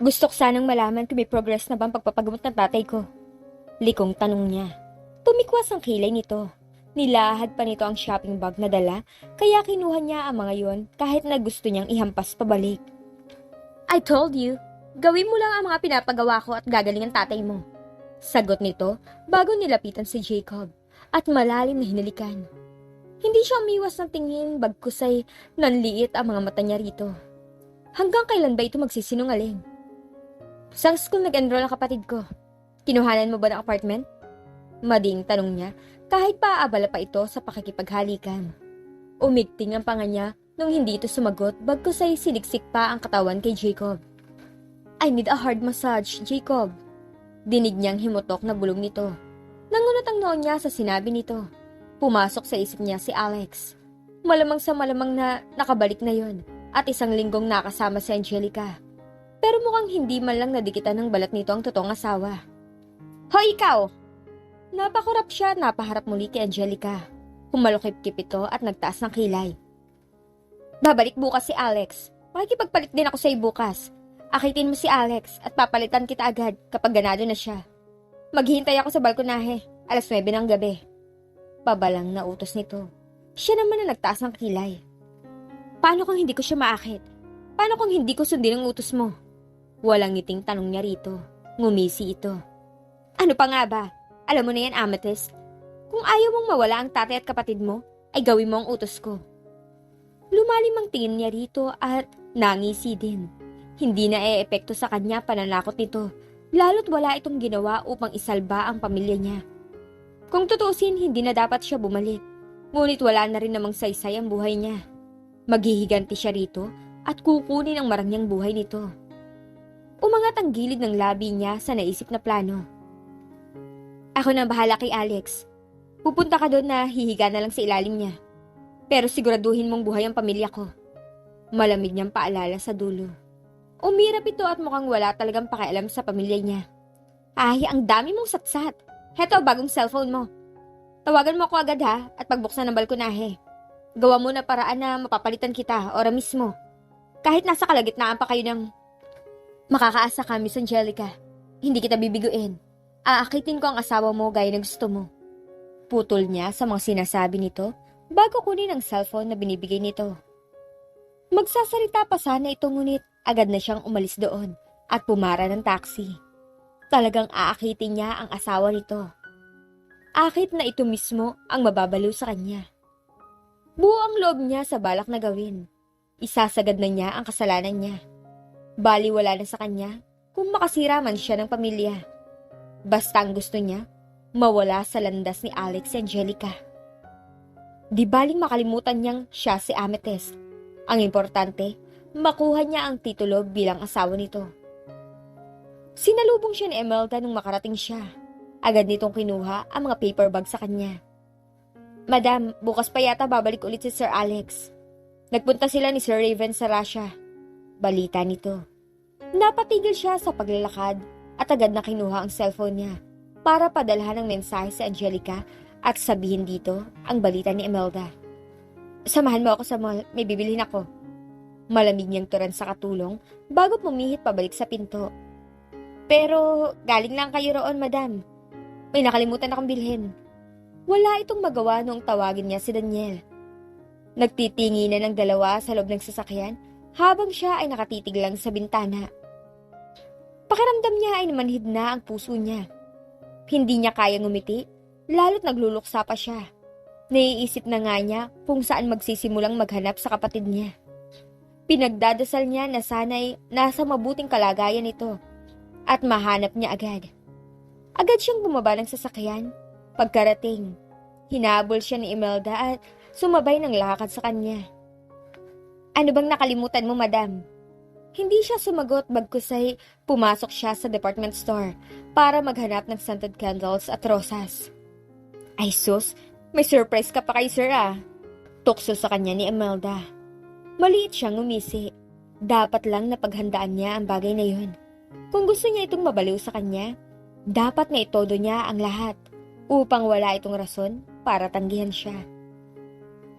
Gusto ko sanang malaman kung may progress na ba ang pagpapagamot ng tatay ko. Likong tanong niya. Tumikwas ang kilay nito. Nilahad pa nito ang shopping bag na dala, kaya kinuha niya ang mga yon kahit na gusto niyang ihampas pabalik. I told you, gawin mo lang ang mga pinapagawa ko at gagaling ang tatay mo. Sagot nito bago nilapitan si Jacob at malalim na hinalikan. Hindi siya umiwas ng tingin bagkus ay nanliit ang mga mata niya rito. Hanggang kailan ba ito magsisinungaling? Saan school nag-enroll ang kapatid ko? Kinuhanan mo ba ng apartment? Mading tanong niya kahit paaabala pa ito sa pakikipaghalikan. Umigting ang panga niya nung hindi ito sumagot bagkus ay siniksik pa ang katawan kay Jacob. I need a hard massage, Jacob. Dinig niyang himutok na bulong nito. Nangunot ang noon niya sa sinabi nito. Pumasok sa isip niya si Alex. Malamang sa malamang na nakabalik na yon at isang linggong nakasama si Angelica. Pero mukhang hindi man lang nadikitan ng balat nito ang totoong asawa. Hoy ikaw! Napakurap siya at napaharap muli kay Angelica. Humalukip-kip ito at nagtaas ng kilay. Babalik bukas si Alex. Makikipagpalit din ako sa bukas. Akitin mo si Alex at papalitan kita agad kapag ganado na siya. Maghihintay ako sa balkonahe, alas 9 ng gabi. Pabalang na utos nito. Siya naman na nagtaas ng kilay. Paano kung hindi ko siya maakit? Paano kung hindi ko sundin ang utos mo? Walang ngiting tanong niya rito. Ngumisi ito. Ano pa nga ba? Alam mo na yan, Amethyst. Kung ayaw mong mawala ang tatay at kapatid mo, ay gawin mo ang utos ko. Lumalim ang tingin niya rito at nangisi din. Hindi na e-epekto sa kanya pananakot nito, lalo't wala itong ginawa upang isalba ang pamilya niya. Kung tutuusin, hindi na dapat siya bumalik. Ngunit wala na rin namang saysay ang buhay niya. Maghihiganti siya rito at kukunin ang marangyang buhay nito. Umangat ang gilid ng labi niya sa naisip na plano. Ako na bahala kay Alex. Pupunta ka doon na hihiga na lang sa ilalim niya. Pero siguraduhin mong buhay ang pamilya ko. Malamig niyang paalala sa dulo. Umirap ito at mukhang wala talagang pakialam sa pamilya niya. Ay, ang dami mong satsat. Heto, bagong cellphone mo. Tawagan mo ako agad ha at pagbuksan ng balkonahe. Gawa mo na paraan na mapapalitan kita ora mismo. Kahit nasa kalagitnaan pa kayo ng... Makakaasa ka, Miss Angelica. Hindi kita bibiguin. Aakitin ko ang asawa mo gaya ng gusto mo. Putol niya sa mga sinasabi nito bago kunin ang cellphone na binibigay nito. Magsasalita pa sana ito ngunit agad na siyang umalis doon at pumara ng taxi. Talagang aakitin niya ang asawa nito. Akit na ito mismo ang mababaliw sa kanya. Buo ang loob niya sa balak na gawin. Isasagad na niya ang kasalanan niya. Bali wala na sa kanya kung makasira man siya ng pamilya. Basta ang gusto niya, mawala sa landas ni Alex si Angelica. Di baling makalimutan niyang siya si Amethyst. Ang importante, makuha niya ang titulo bilang asawa nito. Sinalubong siya ni Emelda nung makarating siya. Agad nitong kinuha ang mga paper bag sa kanya. Madam, bukas pa yata babalik ulit si Sir Alex. Nagpunta sila ni Sir Raven sa Russia. Balita nito. Napatigil siya sa paglalakad at agad na kinuha ang cellphone niya para padalhan ng mensahe sa Angelica at sabihin dito ang balita ni Imelda. Samahan mo ako sa mall, may bibilhin ako. Malamig niyang turan sa katulong bago pumihit pabalik sa pinto. Pero galing lang kayo roon, madam. May nakalimutan akong bilhin. Wala itong magawa noong tawagin niya si Daniel. Nagtitingi na ng dalawa sa loob ng sasakyan habang siya ay nakatitig lang sa bintana. Pakiramdam niya ay namanhid na ang puso niya. Hindi niya kaya ngumiti, lalo't nagluluksa pa siya. Naiisip na nga niya kung saan magsisimulang maghanap sa kapatid niya. Pinagdadasal niya na sana'y nasa mabuting kalagayan ito at mahanap niya agad. Agad siyang bumaba ng sasakyan. Pagkarating, hinabol siya ni Imelda at sumabay ng lakad sa kanya. Ano bang nakalimutan mo, madam? Hindi siya sumagot bagkus ay pumasok siya sa department store para maghanap ng scented candles at rosas. Ay sus, may surprise ka pa kay sir ah. Tukso sa kanya ni Imelda. Maliit siyang umisi. Dapat lang napaghandaan niya ang bagay na yun. Kung gusto niya itong mabaliw sa kanya, dapat na itodo niya ang lahat upang wala itong rason para tanggihan siya.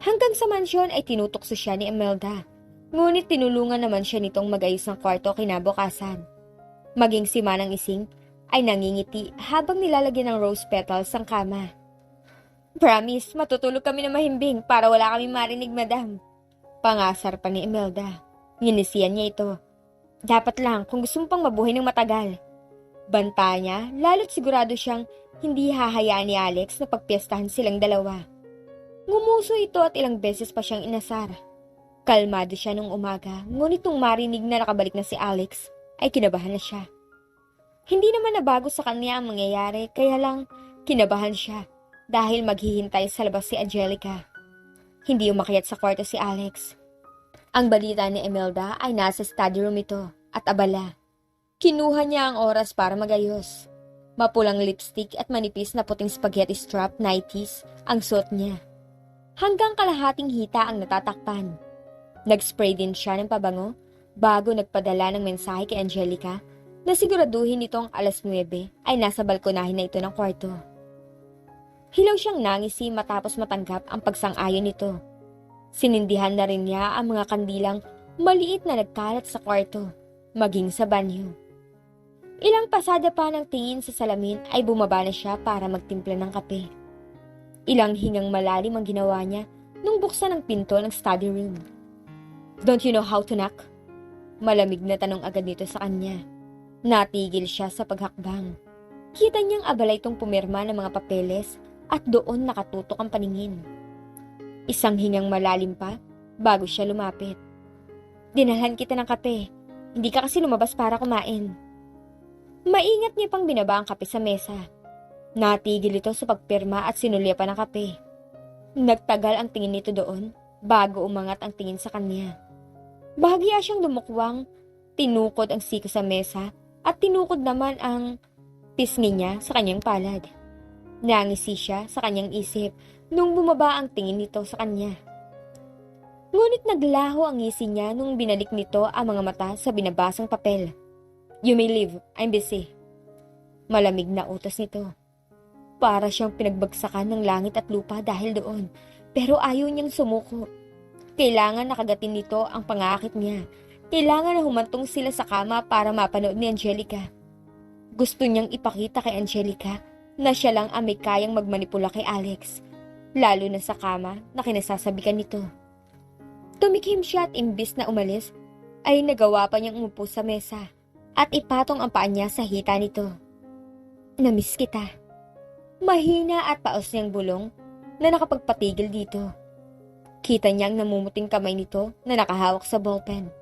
Hanggang sa mansyon ay tinutokso siya ni Imelda. Ngunit tinulungan naman siya nitong magayos ng kwarto kinabukasan. Maging si Manang Ising ay nangingiti habang nilalagyan ng rose petals ang kama. Promise, matutulog kami na mahimbing para wala kami marinig, madam. Pangasar pa ni Imelda. Nginisiyan niya ito. Dapat lang kung gusto mo pang mabuhay ng matagal. Banta niya, lalo't sigurado siyang hindi hahayaan ni Alex na pagpiestahan silang dalawa. Ngumuso ito at ilang beses pa siyang inasar. Kalmado siya nung umaga, ngunit nung marinig na nakabalik na si Alex, ay kinabahan na siya. Hindi naman nabago sa kanya ang mangyayari, kaya lang kinabahan siya dahil maghihintay sa labas si Angelica. Hindi umakyat sa kwarto si Alex. Ang balita ni Imelda ay nasa study room ito at abala. Kinuha niya ang oras para magayos. Mapulang lipstick at manipis na puting spaghetti strap 90s ang suot niya. Hanggang kalahating hita ang natatakpan. Nag-spray din siya ng pabango bago nagpadala ng mensahe kay Angelica na siguraduhin nitong alas 9 ay nasa balkonahin na ito ng kwarto. Hilaw siyang nangisi matapos matanggap ang pagsang-ayon nito. Sinindihan na rin niya ang mga kandilang maliit na nagkalat sa kwarto, maging sa banyo. Ilang pasada pa ng tingin sa salamin ay bumaba na siya para magtimpla ng kape. Ilang hingang malalim ang ginawa niya nung buksan ang pinto ng study room. Don't you know how to knock? Malamig na tanong agad nito sa kanya. Natigil siya sa paghakbang. Kita niyang abala itong pumirma ng mga papeles at doon nakatutok ang paningin. Isang hingang malalim pa bago siya lumapit. Dinalhan kita ng kape. Hindi ka kasi lumabas para kumain. Maingat niya pang binaba ang kape sa mesa. Natigil ito sa pagpirma at sinulya pa ng kape. Nagtagal ang tingin nito doon bago umangat ang tingin sa kanya. Bahagya siyang lumukwang, tinukod ang siko sa mesa at tinukod naman ang pisngi niya sa kanyang palad. Nangisi siya sa kanyang isip nung bumaba ang tingin nito sa kanya. Ngunit naglaho ang ngisi niya nung binalik nito ang mga mata sa binabasang papel. You may leave, I'm busy. Malamig na utos nito. Para siyang pinagbagsakan ng langit at lupa dahil doon, pero ayaw niyang sumuko. Kailangan nakagatin nito ang pangakit niya. Kailangan na humantong sila sa kama para mapanood ni Angelica. Gusto niyang ipakita kay Angelica na siya lang ang may kayang magmanipula kay Alex, lalo na sa kama na kinasasabikan nito. Tumikim siya at imbis na umalis, ay nagawa pa niyang umupo sa mesa at ipatong ang paa niya sa hita nito. Namiss kita. Mahina at paos niyang bulong na nakapagpatigil dito. Kita niyang namumuting kamay nito na nakahawak sa ballpen.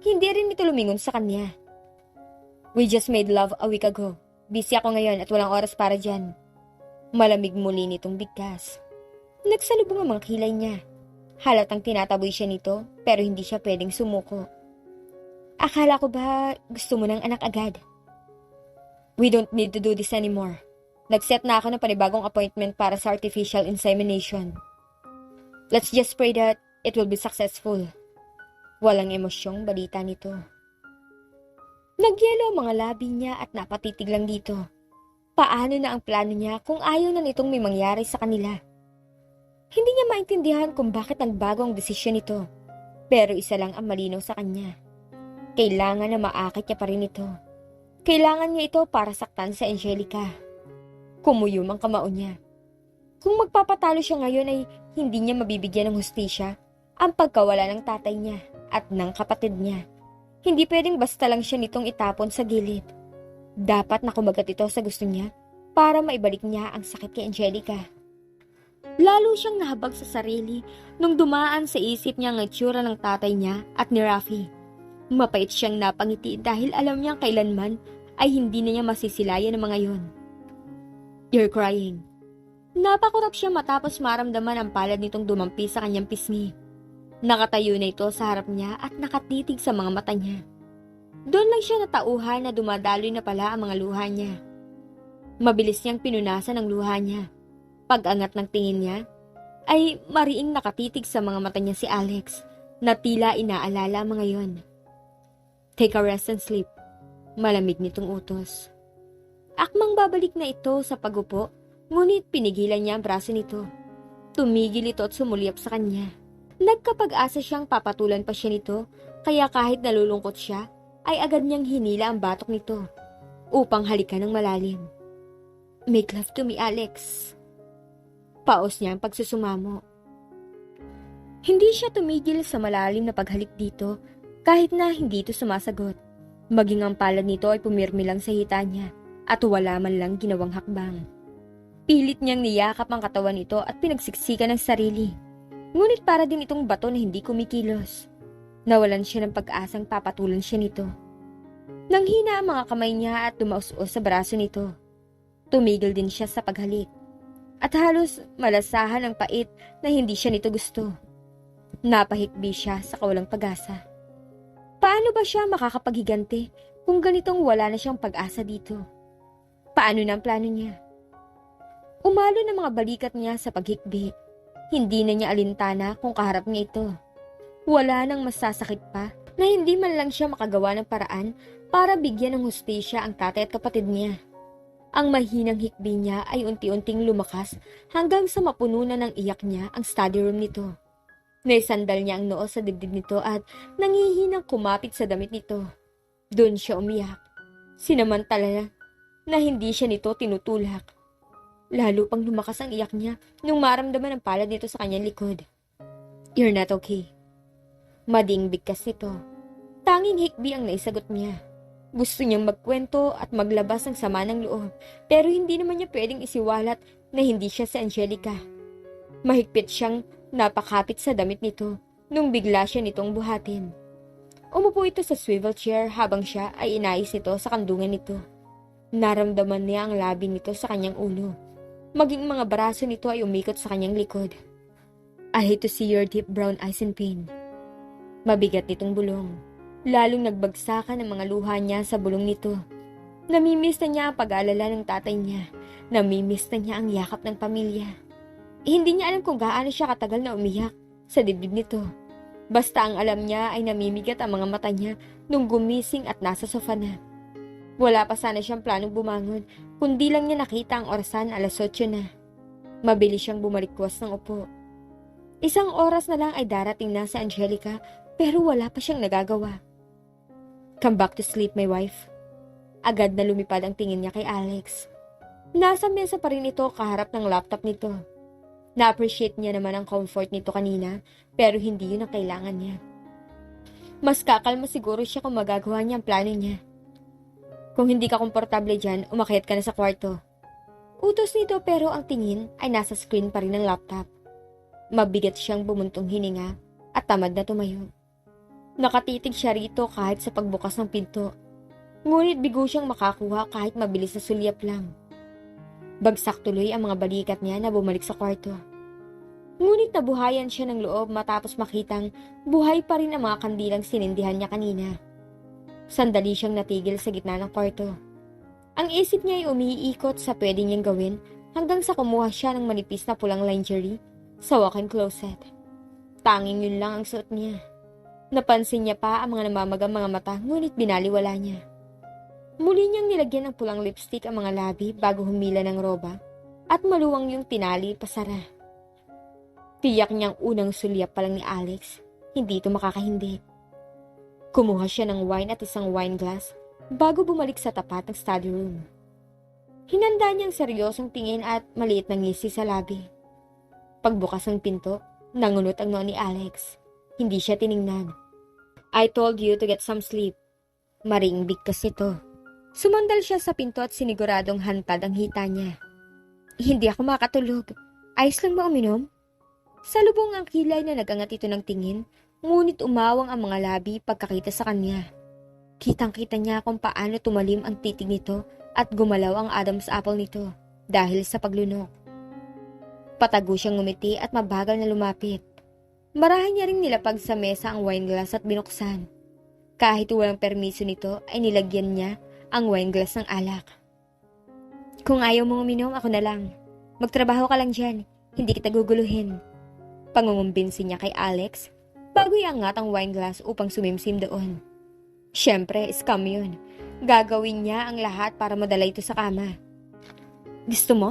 Hindi rin ito lumingon sa kanya. We just made love a week ago. Busy ako ngayon at walang oras para dyan. Malamig muli nitong bigkas. Nagsalubong ang mga kilay niya. Halatang tinataboy siya nito pero hindi siya pwedeng sumuko. Akala ko ba gusto mo ng anak agad? We don't need to do this anymore. Nag-set na ako ng panibagong appointment para sa artificial insemination. Let's just pray that it will be successful. Walang emosyong balita nito. Nagyelo ang mga labi niya at napatitig lang dito. Paano na ang plano niya kung ayaw na nitong may mangyari sa kanila? Hindi niya maintindihan kung bakit nagbago ang desisyon nito. Pero isa lang ang malinaw sa kanya. Kailangan na maakit niya pa rin ito. Kailangan niya ito para saktan sa Angelica. Kumuyom ang kamao niya. Kung magpapatalo siya ngayon ay hindi niya mabibigyan ng hustisya ang pagkawala ng tatay niya at ng kapatid niya. Hindi pwedeng basta lang siya nitong itapon sa gilid. Dapat nakumagat ito sa gusto niya para maibalik niya ang sakit kay Angelica. Lalo siyang nahabag sa sarili nung dumaan sa isip niya ang itsura ng tatay niya at ni Rafi. Mapait siyang napangiti dahil alam niyang kailanman ay hindi na niya masisilayan ng mga yon. You're crying. Napakurap siya matapos maramdaman ang palad nitong dumampi sa kanyang pisngi. Nakatayo na ito sa harap niya at nakatitig sa mga mata niya. Doon lang siya natauhan na dumadaloy na pala ang mga luha niya. Mabilis niyang pinunasan ang luha niya. Pag-angat ng tingin niya, ay mariing nakatitig sa mga mata niya si Alex na tila inaalala mga yon. Take a rest and sleep. Malamig nitong utos. Akmang babalik na ito sa pagupo, ngunit pinigilan niya ang braso nito. Tumigil ito at sumulyap sa kanya. Nagkapag-asa siyang papatulan pa siya nito, kaya kahit nalulungkot siya, ay agad niyang hinila ang batok nito upang halikan ng malalim. Make love to me, Alex. Paos niya ang pagsusumamo. Hindi siya tumigil sa malalim na paghalik dito kahit na hindi ito sumasagot. Maging ang palad nito ay pumirmi lang sa hita niya at wala man lang ginawang hakbang. Pilit niyang niyakap ang katawan nito at pinagsiksikan ng sarili. Ngunit para din itong bato na hindi kumikilos. Nawalan siya ng pag-asang papatulan siya nito. Nanghina ang mga kamay niya at dumaus-us sa braso nito. Tumigil din siya sa paghalik. At halos malasahan ang pait na hindi siya nito gusto. Napahikbi siya sa kawalang pag-asa. Paano ba siya makakapaghiganti kung ganitong wala na siyang pag-asa dito? Paano na ang plano niya? Umalo ng mga balikat niya sa paghikbi. Hindi na niya alintana kung kaharap niya ito. Wala nang masasakit pa na hindi man lang siya makagawa ng paraan para bigyan ng hustisya ang tatay at kapatid niya. Ang mahinang hikbi niya ay unti-unting lumakas hanggang sa mapuno na ng iyak niya ang study room nito. Naisandal niya ang noo sa dibdib nito at nangihinang kumapit sa damit nito. Doon siya umiyak. Sinamantala na hindi siya nito tinutulak. Lalo pang lumakas ang iyak niya nung maramdaman ang palad nito sa kanyang likod. You're not okay. Mading bigkas nito. Tanging hikbi ang naisagot niya. Gusto niyang magkwento at maglabas ng sama ng loob, pero hindi naman niya pwedeng isiwalat na hindi siya si Angelica. Mahigpit siyang napakapit sa damit nito nung bigla siya nitong buhatin. Umupo ito sa swivel chair habang siya ay inayos ito sa kandungan nito. Naramdaman niya ang labi nito sa kanyang ulo. Maging mga braso nito ay umikot sa kanyang likod. I hate to see your deep brown eyes in pain. Mabigat nitong bulong. Lalong nagbagsakan ang mga luha niya sa bulong nito. Namimiss na niya ang pag-aalala ng tatay niya. Namimiss na niya ang yakap ng pamilya. Hindi niya alam kung gaano siya katagal na umiyak sa dibdib nito. Basta ang alam niya ay namimigat ang mga mata niya nung gumising at nasa sofa na. Wala pa sana siyang planong bumangon, kundi lang niya nakita ang orasan alas 8 na. Mabilis siyang bumalikwas ng upo. Isang oras na lang ay darating na si Angelica pero wala pa siyang nagagawa. Come back to sleep, my wife. Agad na lumipad ang tingin niya kay Alex. Nasa mesa pa rin ito kaharap ng laptop nito. Na-appreciate niya naman ang comfort nito kanina, pero hindi yun ang kailangan niya. Mas kakalma siguro siya kung magagawa niya ang plano niya. Kung hindi ka komportable dyan, umakyat ka na sa kwarto. Utos nito pero ang tingin ay nasa screen pa rin ng laptop. Mabigat siyang bumuntong hininga at tamad na tumayo. Nakatitig siya rito kahit sa pagbukas ng pinto. Ngunit bigo siyang makakuha kahit mabilis na sulyap lang. Bagsak tuloy ang mga balikat niya na bumalik sa kwarto. Ngunit nabuhayan siya ng loob matapos makitang buhay pa rin ang mga kandilang sinindihan niya kanina. Sandali siyang natigil sa gitna ng kwarto. Ang isip niya ay umiikot sa pwede niyang gawin hanggang sa kumuha siya ng manipis na pulang lingerie sa walk-in closet. Tanging yun lang ang suot niya. Napansin niya pa ang mga namamagang mga mata ngunit binaliwala niya. Muli niyang nilagyan ng pulang lipstick ang mga labi bago humila ng roba at maluwang yung tinali pasara. Tiyak niyang unang sulyap pa lang ni Alex, hindi ito makakahindi. Kumuha siya ng wine at isang wine glass bago bumalik sa tapat ng study room. Hinanda niyang seryosong tingin at maliit na ngisi sa labi. Pagbukas ng pinto, nangunot ang noo ni Alex. Hindi siya tiningnan. I told you to get some sleep. Maring bigkas ito. Sumandal siya sa pinto at siniguradong hantad ang hita niya. Hindi ako makatulog. Ayos lang ba uminom? Sa lubong ang kilay na nagangat ito ng tingin, ngunit umawang ang mga labi pagkakita sa kanya. Kitang-kita niya kung paano tumalim ang titig nito at gumalaw ang Adam's apple nito dahil sa paglunok. Patago siyang ngumiti at mabagal na lumapit. Marahan niya ring nilapag sa mesa ang wine glass at binuksan. Kahit walang permiso nito ay nilagyan niya ang wine glass ng alak. Kung ayaw mong uminom, ako na lang. Magtrabaho ka lang dyan. Hindi kita guguluhin. Pangungumbinsi niya kay Alex bago iangat ang wine glass upang sumimsim doon. Siyempre, scam yun. Gagawin niya ang lahat para madala ito sa kama. Gusto mo?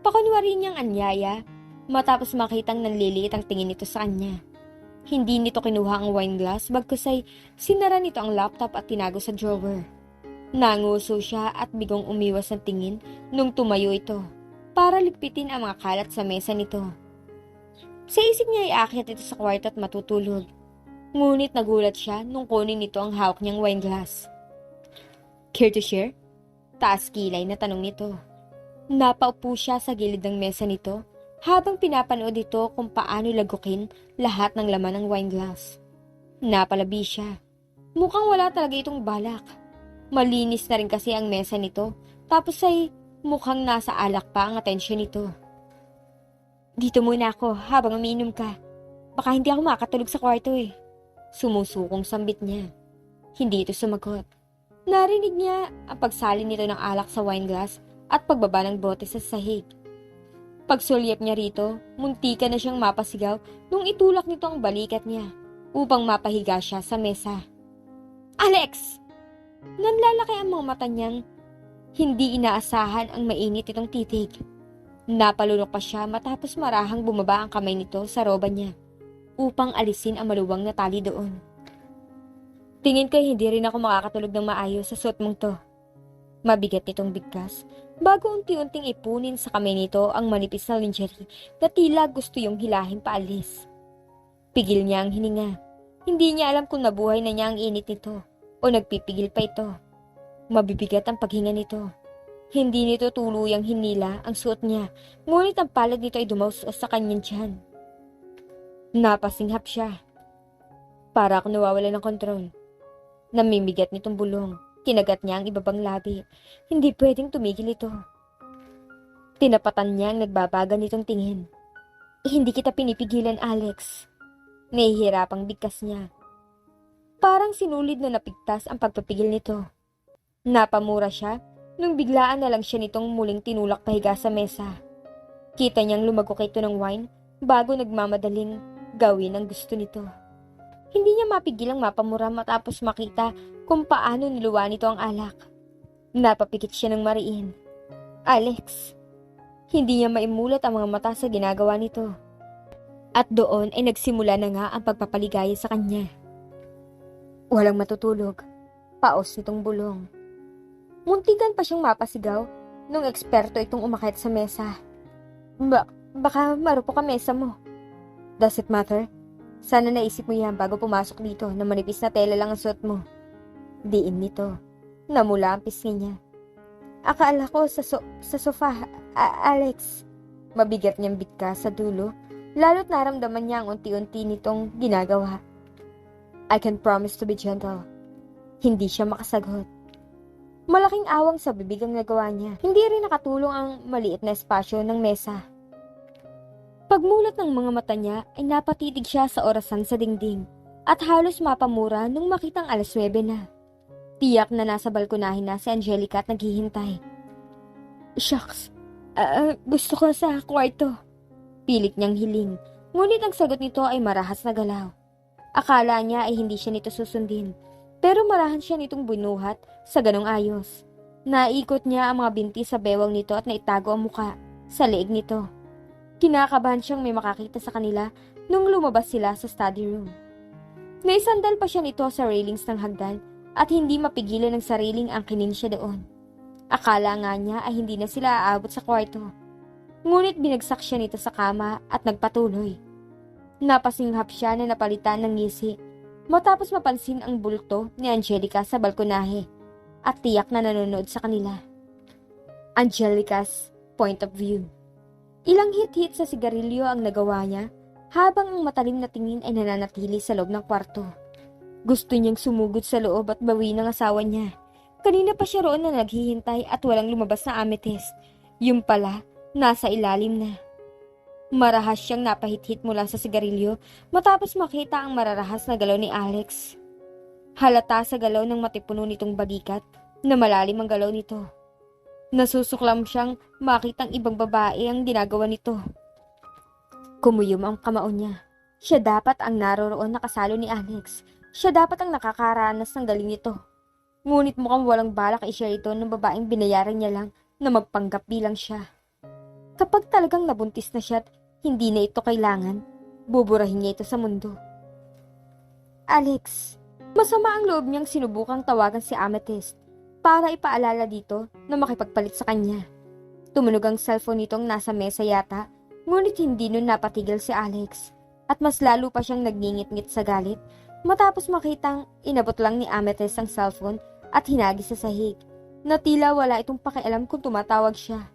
Pakunwari niyang anyaya matapos makitang nanliliit ang tingin nito sa kanya. Hindi nito kinuha ang wine glass bagkus ay sinara nito ang laptop at tinago sa drawer. Nanguso siya at bigong umiwas ng tingin nung tumayo ito para ligpitin ang mga kalat sa mesa nito. Sa isip niya ay aakyat ito sa kwarto at matutulog. Ngunit nagulat siya nung kunin nito ang hawak niyang wine glass. Care to share? Taas kilay na tanong nito. Napaupo siya sa gilid ng mesa nito habang pinapanood ito kung paano lagukin lahat ng laman ng wine glass. Napalabi siya. Mukhang wala talaga itong balak. Malinis na rin kasi ang mesa nito, tapos ay mukhang nasa alak pa ang atensyon nito. Dito muna ako habang umiinom ka. Baka hindi ako makatulog sa kwarto eh. Sumusukong sambit niya. Hindi ito sumagot. Narinig niya ang pagsalin nito ng alak sa wine glass at pagbaba ng bote sa sahig. Pagsulyap niya rito, muntika na siyang mapasigaw nung itulak nito ang balikat niya upang mapahiga siya sa mesa. Alex! Nanlalaki ang mga mata niyang hindi inaasahan ang mainit itong titig. Napalunok pa siya matapos marahang bumaba ang kamay nito sa roba niya upang alisin ang maluwang na tali doon. Tingin ko hindi rin ako makakatulog ng maayos sa suot mong to. Mabigat nitong bigkas bago unti-unting ipunin sa kamay nito ang manipis na lingerie na tila gusto yung hilahin paalis. Pigil niya ang hininga. Hindi niya alam kung nabuhay na niya ang init nito o nagpipigil pa ito. Mabibigat ang paghinga nito. Hindi nito tuluyang hinila ang suot niya, ngunit ang palad nito ay dumausas sa kanyang tiyan. Napasinghap siya. Para ako nawawala ng kontrol. Namimigat nitong bulong. Kinagat niya ang ibabang labi. Hindi pwedeng tumigil ito. Tinapatan niya ang nagbabaga nitong tingin. Eh, hindi kita pinipigilan, Alex. Nahihirapang bigkas niya. Parang sinulid na napigtas ang pagpapigil nito. Napamura siya nung biglaan na lang siya nitong muling tinulak pahiga sa mesa. Kita niyang lumagok ito ng wine bago nagmamadaling gawin ang gusto nito. Hindi niya mapigil ang mapamura matapos makita kung paano niluwa nito ang alak. Napapikit siya ng mariin. Alex, hindi niya maimulat ang mga mata sa ginagawa nito. At doon ay nagsimula na nga ang pagpapaligaya sa kanya. Walang matutulog. Paos nitong bulong. Muntigan pa siyang mapasigaw nung eksperto itong umakit sa mesa. Ba baka marupo ka mesa mo. Does it matter? Sana naisip mo yan bago pumasok dito na manipis na tela lang ang suot mo. Diin nito. Namula ang pisngi niya. Akala ko sa, so- sa sofa, A- Alex. Mabigat niyang bitka sa dulo, lalo't naramdaman niya ang unti-unti nitong ginagawa. I can promise to be gentle. Hindi siya makasagot. Malaking awang sa bibig ang nagawa niya. Hindi rin nakatulong ang maliit na espasyo ng mesa. Pagmulat ng mga mata niya ay napatitig siya sa orasan sa dingding at halos mapamura nung makitang alas 9 na. Tiyak na nasa balkonahin na si Angelica at naghihintay. Shucks, ah, gusto ko sa kwarto. Pilit niyang hiling, ngunit ang sagot nito ay marahas na galaw. Akala niya ay hindi siya nito susundin, pero marahan siya nitong binuhat sa ganong ayos. Naikot niya ang mga binti sa bewang nito at naitago ang muka sa leeg nito. Kinakabahan siyang may makakita sa kanila nung lumabas sila sa study room. Naisandal pa siya nito sa railings ng hagdan at hindi mapigilan ng sariling angkinin siya doon. Akala nga niya ay hindi na sila aabot sa kwarto. Ngunit binagsak siya nito sa kama at nagpatuloy. Napasinghap siya na napalitan ng ngisi matapos mapansin ang bulto ni Angelica sa balkonahe at tiyak na nanonood sa kanila. Angelica's point of view. Ilang hit-hit sa sigarilyo ang nagawa niya habang ang matalim na tingin ay nananatili sa loob ng kwarto. Gusto niyang sumugod sa loob at bawi ng asawa niya. Kanina pa siya roon na naghihintay at walang lumabas na amethyst. Yung pala, nasa ilalim na. Marahas siyang napahit-hit mula sa sigarilyo matapos makita ang mararahas na galaw ni Alex. Halata sa galaw ng matipuno nitong balikat na malalim ang galaw nito. Nasusuklam siyang makitang ibang babae ang ginagawa nito. Kumuyom ang kamao niya. Siya dapat ang naroroon na kasalo ni Alex. Siya dapat ang nakakaranas ng galing nito. Ngunit mukhang walang balak i-share ito ng babaeng binayaran niya lang na magpanggap bilang siya. Kapag talagang nabuntis na siya at hindi na ito kailangan, buburahin niya ito sa mundo. Alex, masama ang loob niyang sinubukang tawagan si Amethyst para ipaalala dito na makipagpalit sa kanya. Tumunog ang cellphone nitong nasa mesa yata, ngunit hindi nun napatigil si Alex. At mas lalo pa siyang nagngingit-ngit sa galit matapos makitang inabot lang ni Amethyst ang cellphone at hinagi sa sahig na tila wala itong pakialam kung tumatawag siya.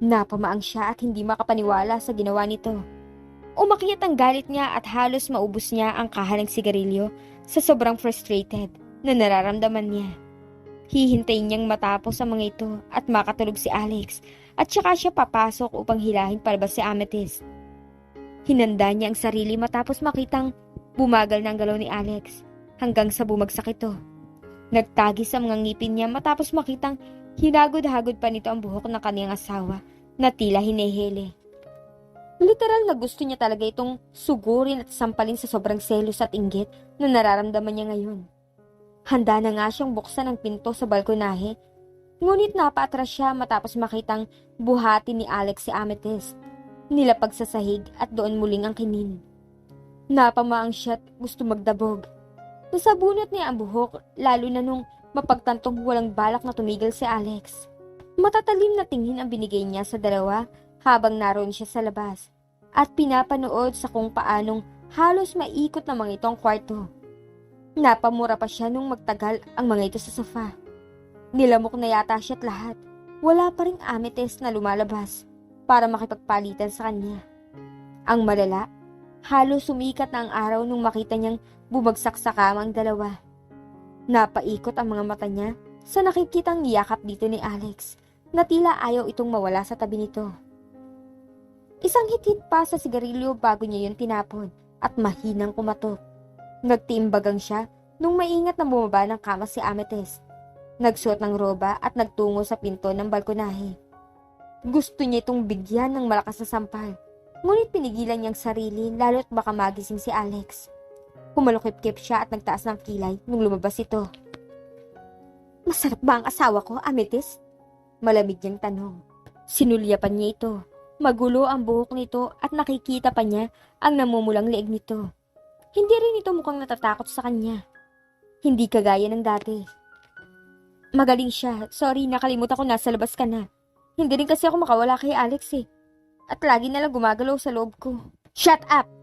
Napamaang siya at hindi makapaniwala sa ginawa nito. Umakyat ang galit niya at halos maubos niya ang kahalang sigarilyo sa sobrang frustrated na nararamdaman niya. Hihintayin niyang matapos ang mga ito at makatulog si Alex at saka siya papasok upang hilahin palabas si Amethyst. Hinanda niya ang sarili matapos makitang bumagal na galaw ni Alex hanggang sa bumagsak ito. Nagtagis ang mga ngipin niya matapos makitang hinagod-hagod pa nito ang buhok ng kaniyang asawa na tila hinehele. Literal na gusto niya talaga itong sugurin at sampalin sa sobrang selos at inggit na nararamdaman niya ngayon. Handa na nga siyang buksan ang pinto sa balkonahe, ngunit napaatras siya matapos makitang buhati ni Alex si Amethyst. Nilapag sa sahig at doon muling ang kinin. Napamaang siya at gusto magdabog. Nasabunot niya ang buhok lalo na nung mapagtantong walang balak na tumigil si Alex. Matatalim na tingin ang binigay niya sa dalawa habang naroon siya sa labas at pinapanood sa kung paanong halos maikot ng mga itong kwarto. Napamura pa siya nung magtagal ang mga ito sa sofa. Nilamok na yata siya at lahat. Wala pa ring amethyst na lumalabas para makipagpalitan sa kanya. Ang malala, halos sumikat na ang araw nung makita niyang bumagsak sa kama ang dalawa. Napaikot ang mga mata niya sa nakikitang niyakap dito ni Alex na tila ayaw itong mawala sa tabi nito. Isang hitit pa sa sigarilyo bago niya yun tinapon at mahinang kumatok. Nagtiimbagang siya nung maingat na bumaba ng kama si Amethyst. Nagsuot ng roba at nagtungo sa pinto ng balkonahe. Gusto niya itong bigyan ng malakas na sampal. Ngunit pinigilan niyang sarili lalo't baka magising si Alex. Humalukip-kip siya at nagtaas ng kilay nung lumabas ito. Masarap ba ang asawa ko, Amethyst? Malamig niyang tanong. Sinulyapan niya ito. Magulo ang buhok nito at nakikita pa niya ang namumulang leeg nito. Hindi rin ito mukhang natatakot sa kanya. Hindi kagaya ng dati. Magaling siya. Sorry, nakalimutan ko nasa labas ka na. Hindi rin kasi ako makawala kay Alex eh. At lagi na lang gumagalaw sa loob ko. Shut up!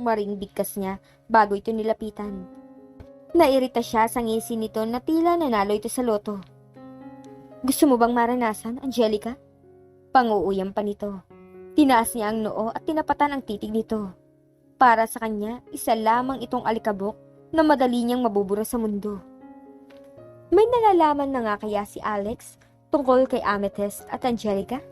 Maring bigkas niya bago ito nilapitan. Nairita siya sa ngisi nito na tila nanalo ito sa loto. Gusto mo bang maranasan, Angelica? Panguuyam pa nito. Tinaas niya ang noo at tinapatan ang titig nito. Para sa kanya, isa lamang itong alikabok na madali niyang mabubura sa mundo. May nalalaman na nga kaya si Alex tungkol kay Amethyst at Angelica?